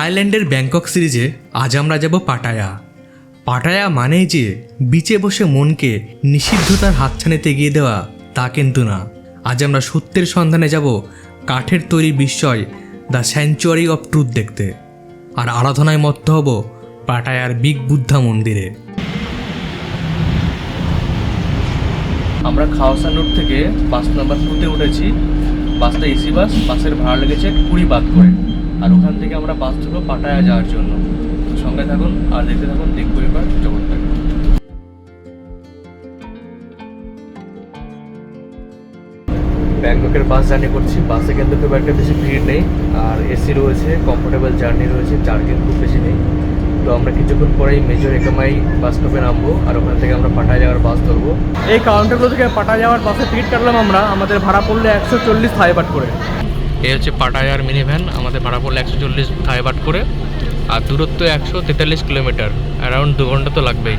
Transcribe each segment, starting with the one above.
থাইল্যান্ডের ব্যাংকক সিরিজে আজ আমরা যাব পাটায়া। পাটায়া মানেই যে বিচে বসে মনকে নিষিদ্ধতার হাতছানিতে এগিয়ে দেওয়া, তা কিন্তু না। আজ আমরা সত্যের সন্ধানে যাব কাঠের তৈরি বিস্ময়, দ্য স্যাঞ্চুয়ারি অফ ট্রুথ দেখতে। আর আরাধনায় মত্ত হব পাটায়ার বিগ বুদ্ধা মন্দিরে। আমরা খাওয়াসান রোড থেকে বাস নাম্বার টুতে উঠেছি। বাসটা এসি বাস, বাসের ভাড়া লেগেছে কুড়ি বাদ করে। আর ওখান থেকে আমরা বাস ধরবো পাটায়া যাওয়ার জন্য। তো সঙ্গে থাকুন, আর দেখতে থাকুন, দেখব এবার জগৎটাকে ব্যাংককের বাস জার্নি করছি। বাসে কিন্তু খুব একটা বেশি ভিড় নেই, আর এসি রয়েছে কমফোর্টেবল জার্নি রয়েছে চার্জিং খুব বেশি নেই। তো আমরা কিছুক্ষণ পরেই মেজর একামাই বাস স্টপে নামবো, আর ওখান থেকে আমরা পাটায় যাওয়ার বাস ধরবো। এই কাউন্টারগুলো থেকে পাটা যাওয়ার বাসে টিকিট কাটলাম আমরা, আমাদের ভাড়া পড়লে একশো চল্লিশ থাইবাট করে। এই হচ্ছে পাটায়ার মিনি ভ্যান আমাদের ভাড়া পড়ল একশো চল্লিশ থাইবাট করে, আর দূরত্ব একশো তেতাল্লিশ কিলোমিটার, অ্যারাউন্ড দু ঘণ্টা তো লাগবেই।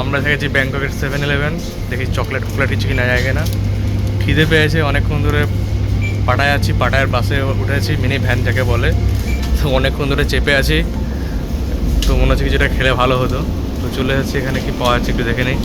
আমরা থেকেছি ব্যাংককের সেভেন ইলেভেন দেখি চকলেট ফকলেট কিছু কিনা যায় না খিদে পেয়েছে, অনেকক্ষণ ধরে পাটায় আছি, পাটায়ের বাসে উঠেছি মিনি ভ্যান যাকে বলে। তো অনেকক্ষণ ধরে চেপে আছি, তো মনে হচ্ছে কিছুটা খেলে ভালো হতো। তো চলে যাচ্ছি এখানে কি পাওয়া যাচ্ছে একটু দেখে নেই।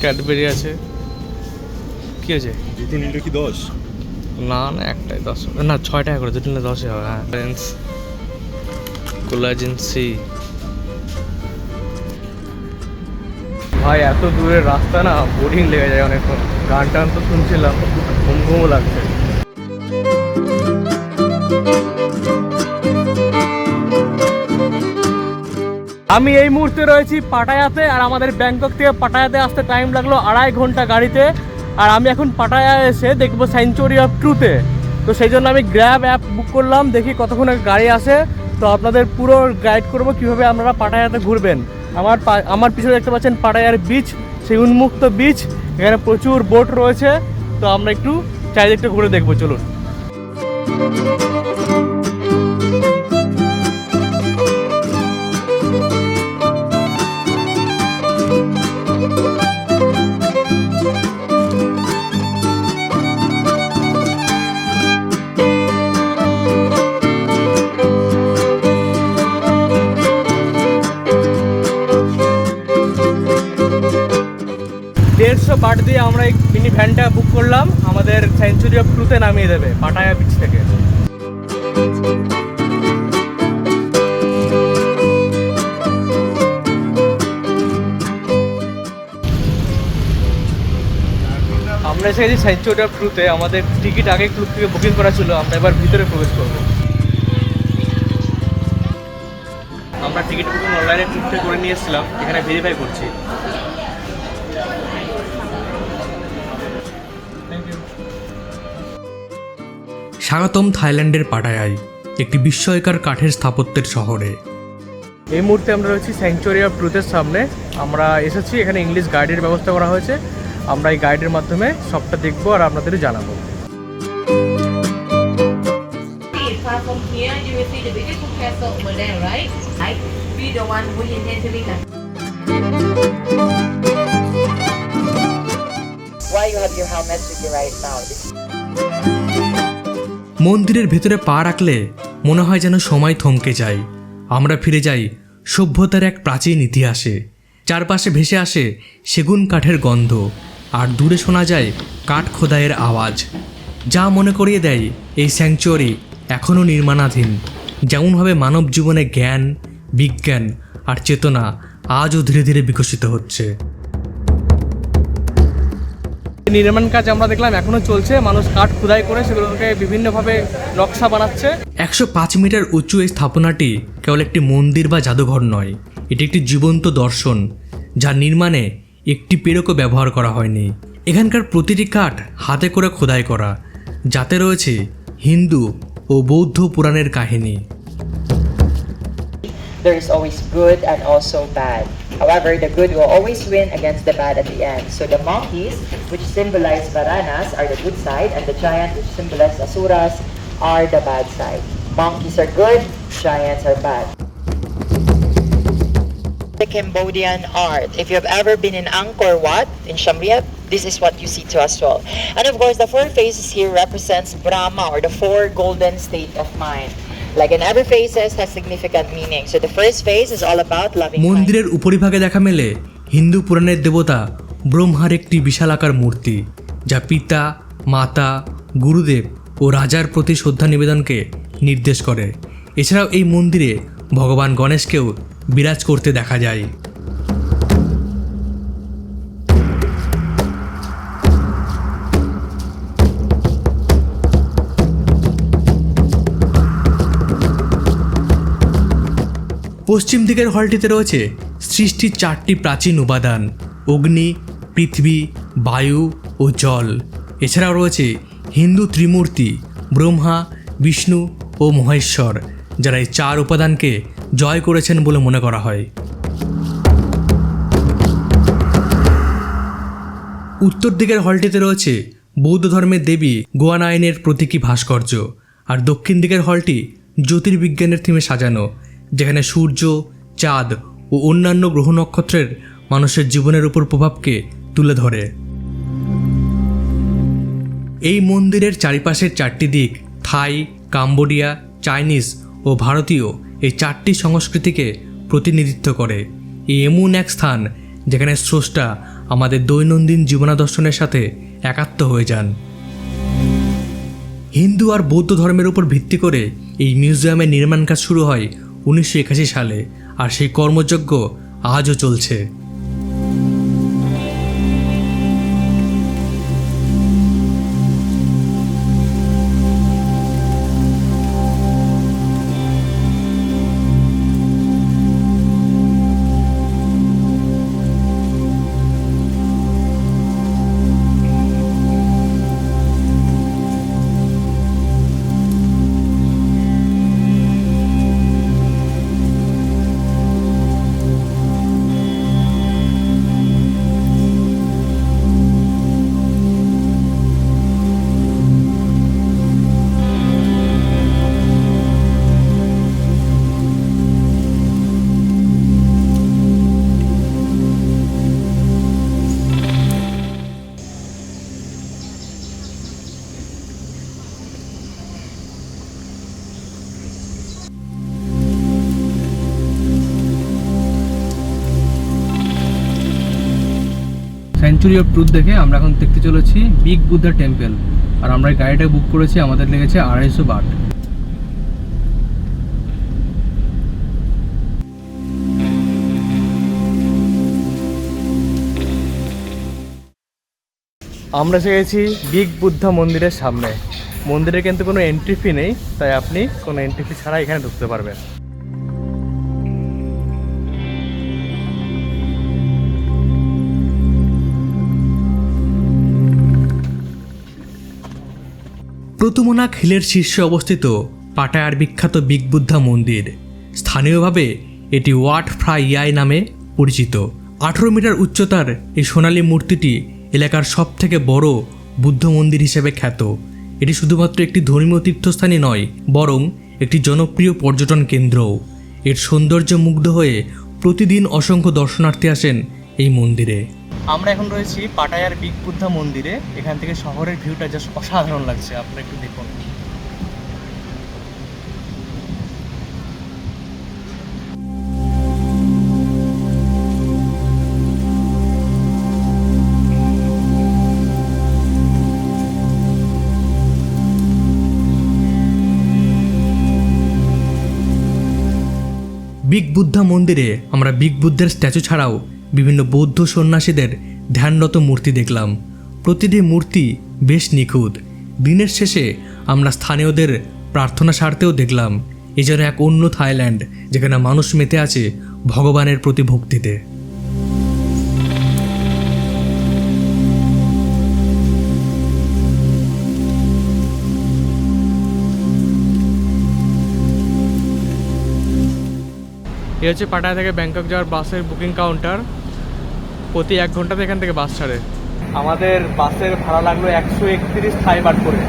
ক্যাডবেরি আছে। কি আছে? দুটো নিলে কি দশ? না না একটাই দশ। না ছয় টাকা করে দুটো নিলে দশই হবে হ্যাঁ। কোলাজেন সি ভাই এত দূরের রাস্তা না বোরিং লেগে যায় অনেকক্ষণ। গান টান তো শুনছিলাম ঘুম ঘুমও লাগছে। আমি এই মুহূর্তে রয়েছি পাটায়াতে, আর আমাদের ব্যাংকক থেকে পাটায়াতে আসতে টাইম লাগল আড়াই ঘণ্টা গাড়িতে। আর আমি এখন পাটায়া এসে দেখব সেঞ্চুরি অফ ট্রুতে তো সেই জন্য আমি গ্র্যাব অ্যাপ বুক করলাম, দেখি কতক্ষণে গাড়ি আসে। তো আপনাদের পুরো গাইড করব কীভাবে আপনারা পাটায়াতে ঘুরবেন। আমার আমার পিছনে দেখতে পাচ্ছেন পাটায়ার বিচ সেই উন্মুক্ত বিচ এখানে প্রচুর বোট রয়েছে। তো আমরা একটু চারিদিকটা ঘুরে দেখব, চলুন। দেড়শো বাট দিয়ে আমরা এই মিনি ভ্যানটা বুক করলাম। আমাদের সেঞ্চুরি অফ ট্রুতে নামিয়ে দেবে পাটায়া বিচ থেকে। আমরা এসে গেছি সেঞ্চুরি অফ ট্রুতে আমাদের টিকিট আগে ক্লুব থেকে বুকিং করা ছিল, আমরা এবার ভিতরে প্রবেশ করব। আমরা টিকিট বুকিং অনলাইনে ক্লুব করে নিয়ে এসেছিলাম, এখানে ভেরিফাই করছি। স্বাগতম থাইল্যান্ডের পাটায়ায় একটি বিস্ময়কার কাঠের স্থাপত্যের শহরে। এই মুহূর্তে আমরা রয়েছি স্যাংচুয়ারি অফ ট্রুথের সামনে। আমরা এসেছি এখানে ইংলিশ গাইডের ব্যবস্থা করা হয়েছে। আমরা এই গাইডের মাধ্যমে সবটা দেখব আর আপনাদের জানাব. Why you have your helmet with you right now? মন্দিরের ভেতরে পা রাখলে মনে হয় যেন সময় থমকে যায়। আমরা ফিরে যাই সভ্যতার এক প্রাচীন ইতিহাসে। চারপাশে ভেসে আসে সেগুন কাঠের গন্ধ, আর দূরে শোনা যায় কাঠ খোদাইয়ের আওয়াজ। যা মনে করিয়ে দেয় এই স্যাংচুয়ারি এখনও নির্মাণাধীন যেমনভাবে মানব জীবনে জ্ঞান, বিজ্ঞান আর চেতনা আজও ধীরে ধীরে বিকশিত হচ্ছে। নির্মাণ কাজ আমরা দেখলাম এখনও চলছে। মানুষ কাঠ খোদাই করে সেগুলোকে বিভিন্নভাবে নকশা বানাচ্ছে। একশো পাঁচ মিটার উঁচু এই স্থাপনাটি কেবল একটি মন্দির বা জাদুঘর নয়, এটি একটি জীবন্ত দর্শন, যার নির্মাণে একটি পেরকও ব্যবহার করা হয়নি। এখানকার প্রতিটি কাঠ হাতে করে খোদাই করা, যাতে রয়েছে হিন্দু ও বৌদ্ধ পুরাণের কাহিনী। There is always good and also bad. However, the good will always win against the bad at the end. So the monkeys, which symbolize Varanas, are the good side, and the giant, which symbolize Asuras, are the bad side. Monkeys are good, giants are bad. The Cambodian art. If you have ever been in Angkor Wat in Siem Reap, this is what you see to as well. And of course, the four faces here represents Brahma or the four golden state of mind. Like in every phases has significant meaning. So the first phase is all about loving মন্দিরের উপরিভাগে দেখা মেলে হিন্দু পুরাণের দেবতা ব্রহ্মার একটি বিশালাকার মূর্তি যা পিতা মাতা গুরুদেব ও রাজার প্রতি শ্রদ্ধা নিবেদনকে নির্দেশ করে। এছাড়াও এই মন্দিরে ভগবান গণেশকেও বিরাজ করতে দেখা যায়। পশ্চিম দিকের হলটিতে রয়েছে সৃষ্টির চারটি প্রাচীন উপাদান, অগ্নি, পৃথিবী, বায়ু ও জল। এছাড়াও রয়েছে হিন্দু ত্রিমূর্তি, ব্রহ্মা, বিষ্ণু ও মহেশ্বর, যারা এই চার উপাদানকে জয় করেছেন বলে মনে করা হয়। উত্তর দিকের হলটিতে রয়েছে বৌদ্ধ ধর্মের দেবী গোয়ানায়নের প্রতীকী ভাস্কর্য, আর দক্ষিণ দিকের হলটি জ্যোতির্বিজ্ঞানের থিমে সাজানো যেখানে সূর্য, চাঁদ ও অন্যান্য গ্রহ নক্ষত্রের মানুষের জীবনের উপর প্রভাবকে তুলে ধরে। এই মন্দিরের চারিপাশের চারটি দিক, থাই, কাম্বোডিয়া, চাইনিজ ও ভারতীয়, এই চারটি সংস্কৃতিকে প্রতিনিধিত্ব করে। এই এমন এক স্থান যেখানে স্রষ্টা আমাদের দৈনন্দিন জীবনাদর্শনের সাথে একাত্ম হয়ে যান। হিন্দু আর বৌদ্ধ ধর্মের উপর ভিত্তি করে এই মিউজিয়ামের নির্মাণ কাজ শুরু হয় উনিশশো একাশি সালে আর সেই কর্মযজ্ঞ আজও চলছে। সেঞ্চুরি অফ ট্রুথ দেখে আমরা এখন দেখতে চলেছি বিগ বুদ্ধা টেম্পল আর আমরা গাড়িটা বুক করেছি, আমাদের লেগেছে আড়াইশো বাট আমরা এসে গেছি বিগ বুদ্ধা মন্দিরের সামনে। মন্দিরে কিন্তু কোনো এন্ট্রি ফি নেই, তাই আপনি কোনো এন্ট্রি ফি ছাড়া এখানে ঢুকতে পারবেন। প্রতুমনাক হিলের শীর্ষে অবস্থিত পাটায়ার বিখ্যাত বিগ বুদ্ধা মন্দির। স্থানীয়ভাবে এটি ওয়াট ফ্রাই ইয়াই নামে পরিচিত। আঠেরো মিটার উচ্চতার এই সোনালী মূর্তিটি এলাকার সবথেকে বড় বুদ্ধ মন্দির হিসেবে খ্যাত। এটি শুধুমাত্র একটি ধর্মীয় তীর্থস্থানই নয়, বরং একটি জনপ্রিয় পর্যটন কেন্দ্রও। এর সৌন্দর্য মুগ্ধ হয়ে প্রতিদিন অসংখ্য দর্শনার্থী আসেন এই মন্দিরে। আমরা এখন রয়েছি পাটায়ার বিগ বুদ্ধা মন্দিরে। এখান থেকে শহরের ভিউটা জাস্ট অসাধারণ লাগছে, আপনারা একটু দেখুন। বিগ বুদ্ধা মন্দিরে আমরা বিগ বুদ্ধের স্ট্যাচু ছাড়াও বিভিন্ন বৌদ্ধ সন্ন্যাসীদের ধ্যানরত মূর্তি দেখলাম। প্রতিটি মূর্তি বেশ নিখুঁত। দিনের শেষে আমরা স্থানীয়দের প্রার্থনা সারতেও দেখলাম। এ যেন এক অন্য থাইল্যান্ড, যেখানে মানুষ মেতে আছে ভগবানের প্রতি ভক্তিতে। এ হচ্ছে পাটায়া থেকে ব্যাংকক যাওয়ার বাসের বুকিং কাউন্টার। প্রতি এক ঘন্টাতে এখান থেকে বাস ছাড়ে। আমাদের বাসের ভাড়া লাগল একশো একত্রিশ থাই বাট করে।